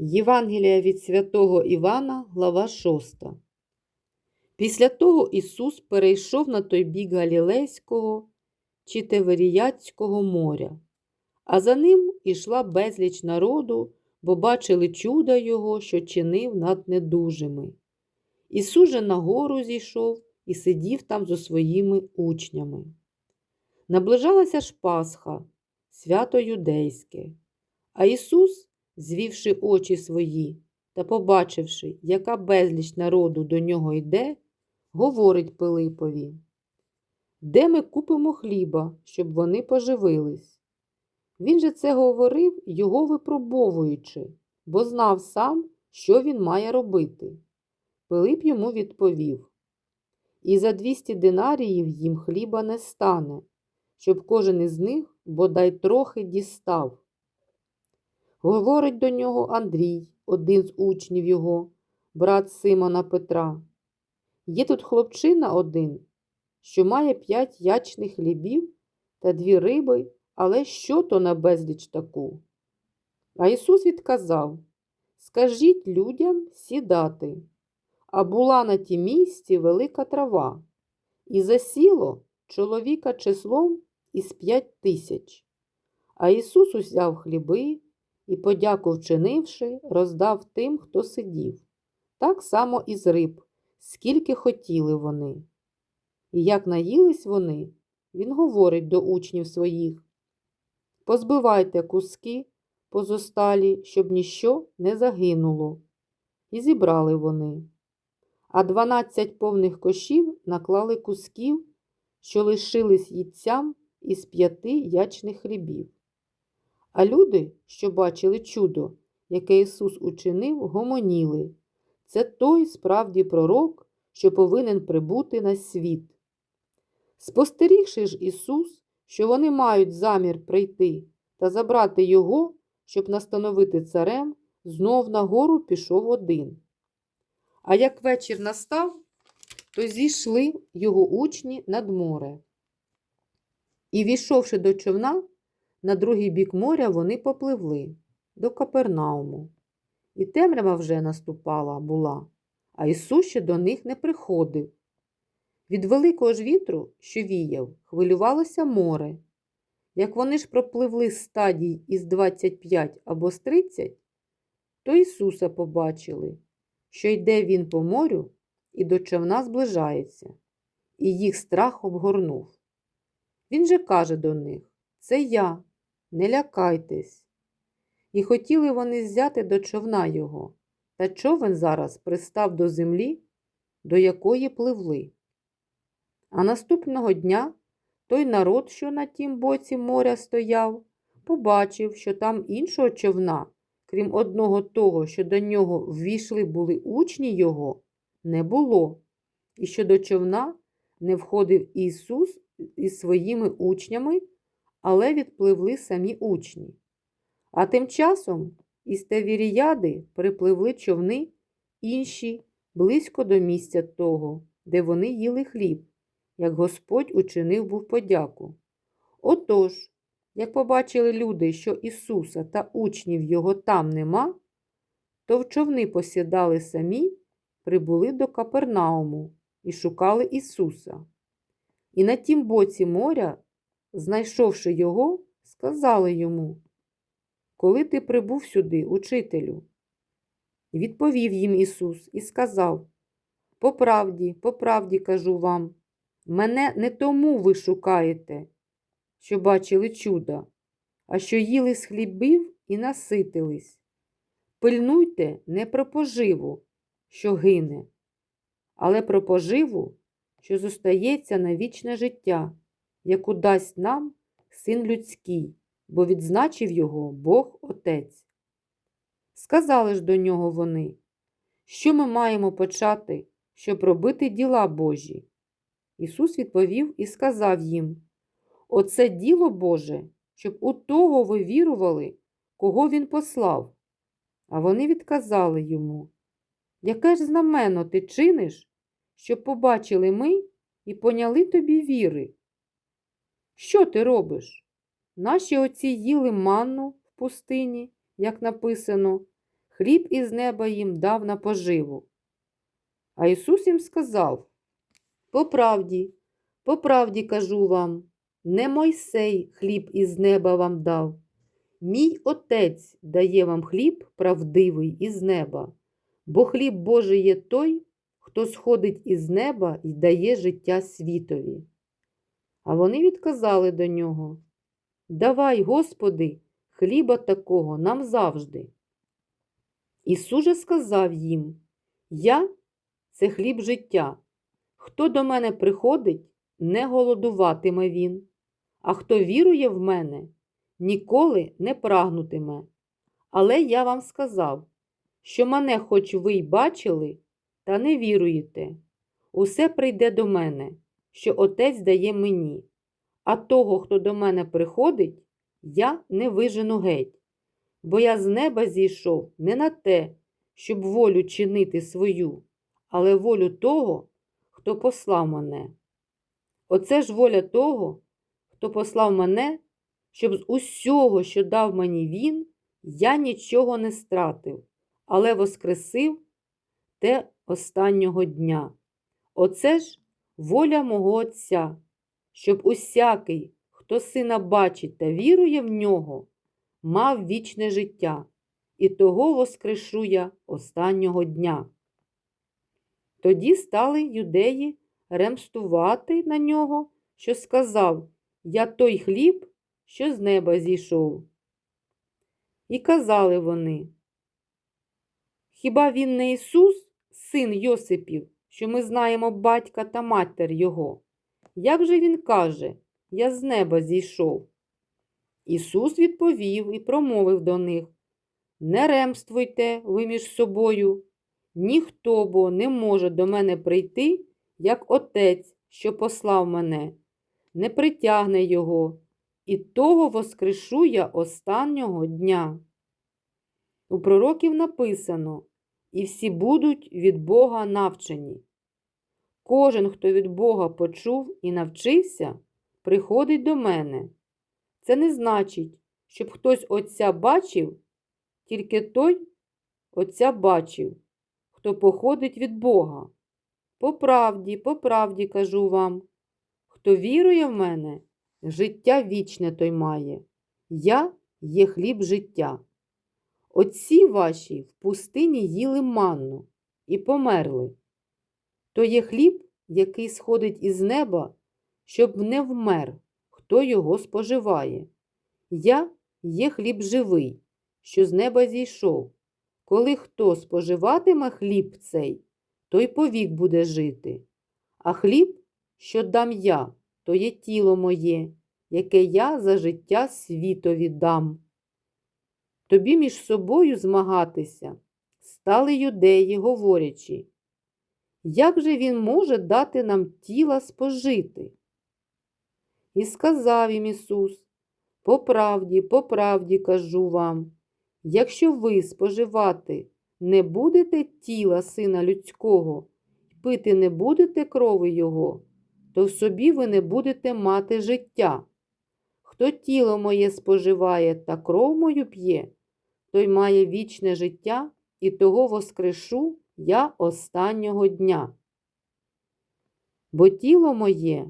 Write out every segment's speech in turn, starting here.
Євангелія від святого Івана, глава 6. Після того Ісус перейшов на той бік Галілейського чи Теверіяцького моря, а за ним ішла безліч народу, бо бачили чуда Його, що чинив над недужими. Ісус же на гору зійшов і сидів там зо своїми учнями. Наближалася ж Пасха, свято юдейське, а Ісус, звівши очі свої та побачивши, яка безліч народу до нього йде, говорить Пилипові, де ми купимо хліба, щоб вони поживились? Він же це говорив, його випробовуючи, бо знав сам, що він має робити. Пилип йому відповів І за двісті динаріїв їм хліба не стане, щоб кожен із них бодай трохи дістав. Говорить до нього Андрій, один з учнів його, брат Симона Петра. Є тут хлопчина один, що має п'ять ячних хлібів та дві риби, але що то на безліч таку? А Ісус відказав Скажіть людям сідати. А була на тім місці велика трава, і засіло чоловіка числом із п'ять тисяч. А Ісус узяв хліби і, подяку вчинивши, роздав тим, хто сидів, так само і з риб, скільки хотіли вони. І як наїлись вони, він говорить до учнів своїх Позбивайте куски позосталі, щоб ніщо не загинуло. І зібрали вони. А дванадцять повних кошів наклали кусків, що лишились їдцям із п'яти ячних хлібів. А люди, що бачили чудо, яке Ісус учинив, гомоніли. Це той справді пророк, що повинен прибути на світ. Спостерігши ж Ісус, що вони мають замір прийти та забрати Його, щоб настановити царем, знов на гору пішов один. А як вечір настав, то зійшли його учні над море. І, війшовши до човна, на другий бік моря вони попливли до Капернауму. І темрява вже наступала була, а Ісус ще до них не приходив. Від великого ж вітру, що віяв, хвилювалося море. Як вони ж пропливли з стадій із 25 або з 30, то Ісуса побачили, що йде Він по морю і до човна зближається, і їх страх обгорнув. Він же каже до них Це я, не лякайтесь. І хотіли вони взяти до човна його, та човен зараз пристав до землі, до якої пливли. А наступного дня той народ, що на тім боці моря стояв, побачив, що там іншого човна, крім одного того, що до нього ввійшли були учні його, не було, і що до човна не входив Ісус із своїми учнями, але відпливли самі учні. А тим часом із Тавіріяди припливли човни інші близько до місця того, де вони їли хліб, як Господь учинив був подяку. Отож, як побачили люди, що Ісуса та учнів Його там нема, то в човни посідали самі, прибули до Капернауму і шукали Ісуса. І на тім боці моря, знайшовши його, сказали йому коли ти прибув сюди, учителю? Відповів їм Ісус і сказав: По правді, по правді кажу вам, мене не тому ви шукаєте, що бачили чуда, а що їли з хлібів і наситились. Пильнуйте не про поживу, що гине, але про поживу, що зостається на вічне життя, яку дасть нам син людський бо відзначив його Бог Отець. Сказали ж до нього вони, що ми маємо почати, щоб робити діла Божі. Ісус відповів і сказав їм: Оце діло Боже, щоб у того ви вірували, кого Він послав. А вони відказали йому: Яке ж знамено ти чиниш, щоб побачили ми і поняли тобі віри? Що ти робиш? Наші отці їли манну в пустині, як написано, хліб із неба їм дав на поживу. А Ісус їм сказав: По правді, по правді кажу вам, не Мойсей хліб із неба вам дав. Мій Отець дає вам хліб правдивий із неба, бо хліб Божий є той, хто сходить із неба і дає життя світові. А вони відказали до нього: Давай, Господи, хліба такого нам завжди. Ісус же сказав їм: Я це хліб життя. Хто до мене приходить, не голодуватиме він, а хто вірує в мене, ніколи не прагнутиме. Але я вам сказав, що мене хоч ви й бачили, та не віруєте. Усе прийде до мене, що Отець дає мені, а того, хто до мене приходить, я не вижену геть, бо я з неба зійшов не на те, щоб волю чинити свою, але волю того, хто послав мене. Оце ж воля того, хто послав мене, щоб з усього, що дав мені він, я нічого не стратив, але воскресив те останнього дня. Оце ж воля мого Отця, щоб усякий, хто сина бачить та вірує в нього, мав вічне життя, і того воскрешу я останнього дня. Тоді стали юдеї ремстувати на нього, що сказав Я той хліб, що з неба зійшов. І казали вони, Хіба він не Ісус, син Йосипів, що ми знаємо батька та матір Його? Як же він каже, Я з неба зійшов? Ісус відповів і промовив до них Не ремствуйте ви між собою, ніхто бо не може до мене прийти, як Отець, що послав мене, не притягне його, і того воскрешу я останнього дня. У пророків написано, і всі будуть від Бога навчені. Кожен, хто від Бога почув і навчився, приходить до мене. Це не значить, щоб хтось Отця бачив, тільки той Отця бачив, хто походить від Бога. По правді, по правді кажу вам, хто вірує в мене, життя вічне той має. Я є хліб життя. Отці ваші в пустині їли манну і померли. То є хліб, який сходить із неба, щоб не вмер, хто його споживає. Я є хліб живий, що з неба зійшов. Коли хто споживатиме хліб цей, той повік буде жити. А хліб, що дам я, то є тіло моє, яке я за життя світові дам. Тобі між собою змагатися стали юдеї, говорячи, як же він може дати нам тіла спожити? І сказав їм Ісус, по правді, по правді кажу вам, якщо ви споживати не будете тіла Сина Людського, пити не будете крови Його, то в собі ви не будете мати життя. Хто тіло моє споживає та кров мою п'є, той має вічне життя, і того воскрешу я останнього дня. Бо тіло моє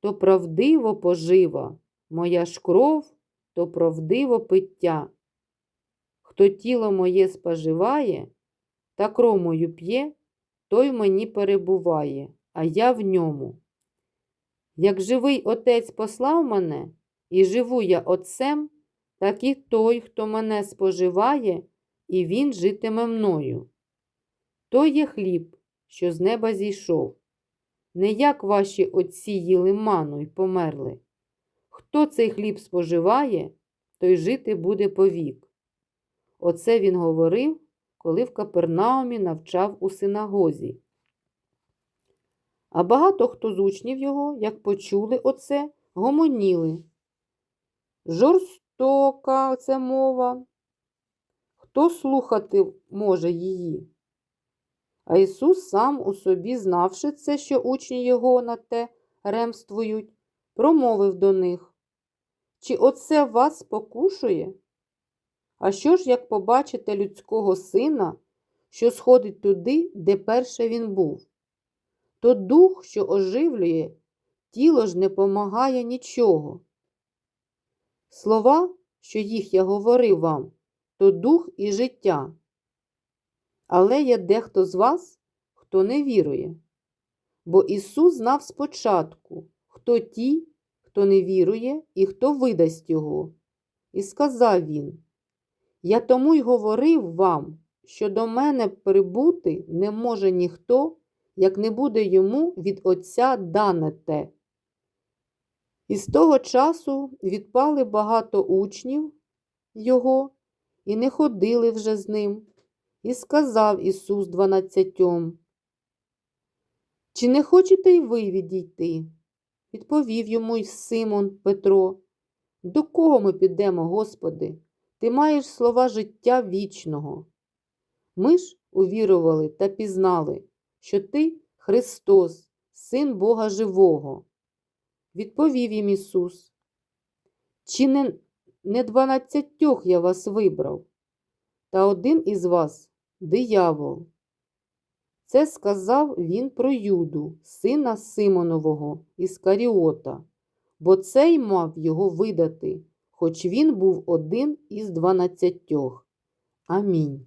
то правдиво пожива, моя ж кров то правдиво пиття. Хто тіло моє споживає та кров п'є, той мені перебуває, а я в ньому. Як живий Отець послав мене, і живу я Отцем, так і той, хто мене споживає, і він житиме мною. То є хліб, що з неба зійшов. Не як ваші отці їли ману й померли. Хто цей хліб споживає, той жити буде повік. Оце він говорив, коли в Капернаумі навчав у синагозі. А багато хто з учнів його, як почули оце, гомоніли. Жорстока це мова. Хто слухати може її? А Ісус сам у собі, знавши це, що учні його на те ремствують, промовив до них Чи оце вас спокушує? А що ж, як побачите людського сина, що сходить туди, де перше він був? То дух, що оживлює, тіло ж не помагає нічого. Слова, що їх я говорив вам, то дух і життя. Але є дехто з вас, хто не вірує. Бо Ісус знав спочатку, хто ті, хто не вірує, і хто видасть Його. І сказав він: Я тому й говорив вам, що до мене прибути не може ніхто, як не буде йому від Отця дане те. І з того часу відпали багато учнів його, і не ходили вже з ним. І сказав Ісус дванадцятьом, Чи не хочете й ви відійти? Відповів йому й Симон Петро. До кого ми підемо, Господи? Ти маєш слова життя вічного. Ми ж увірували та пізнали, що Ти Христос, Син Бога Живого. Відповів їм Ісус. Чи не, не дванадцятьох я вас вибрав, та один із вас диявол. Це сказав він про Юду, сина Симонового Іскаріота, бо цей мав його видати, хоч він був один із дванадцятьох. Амінь.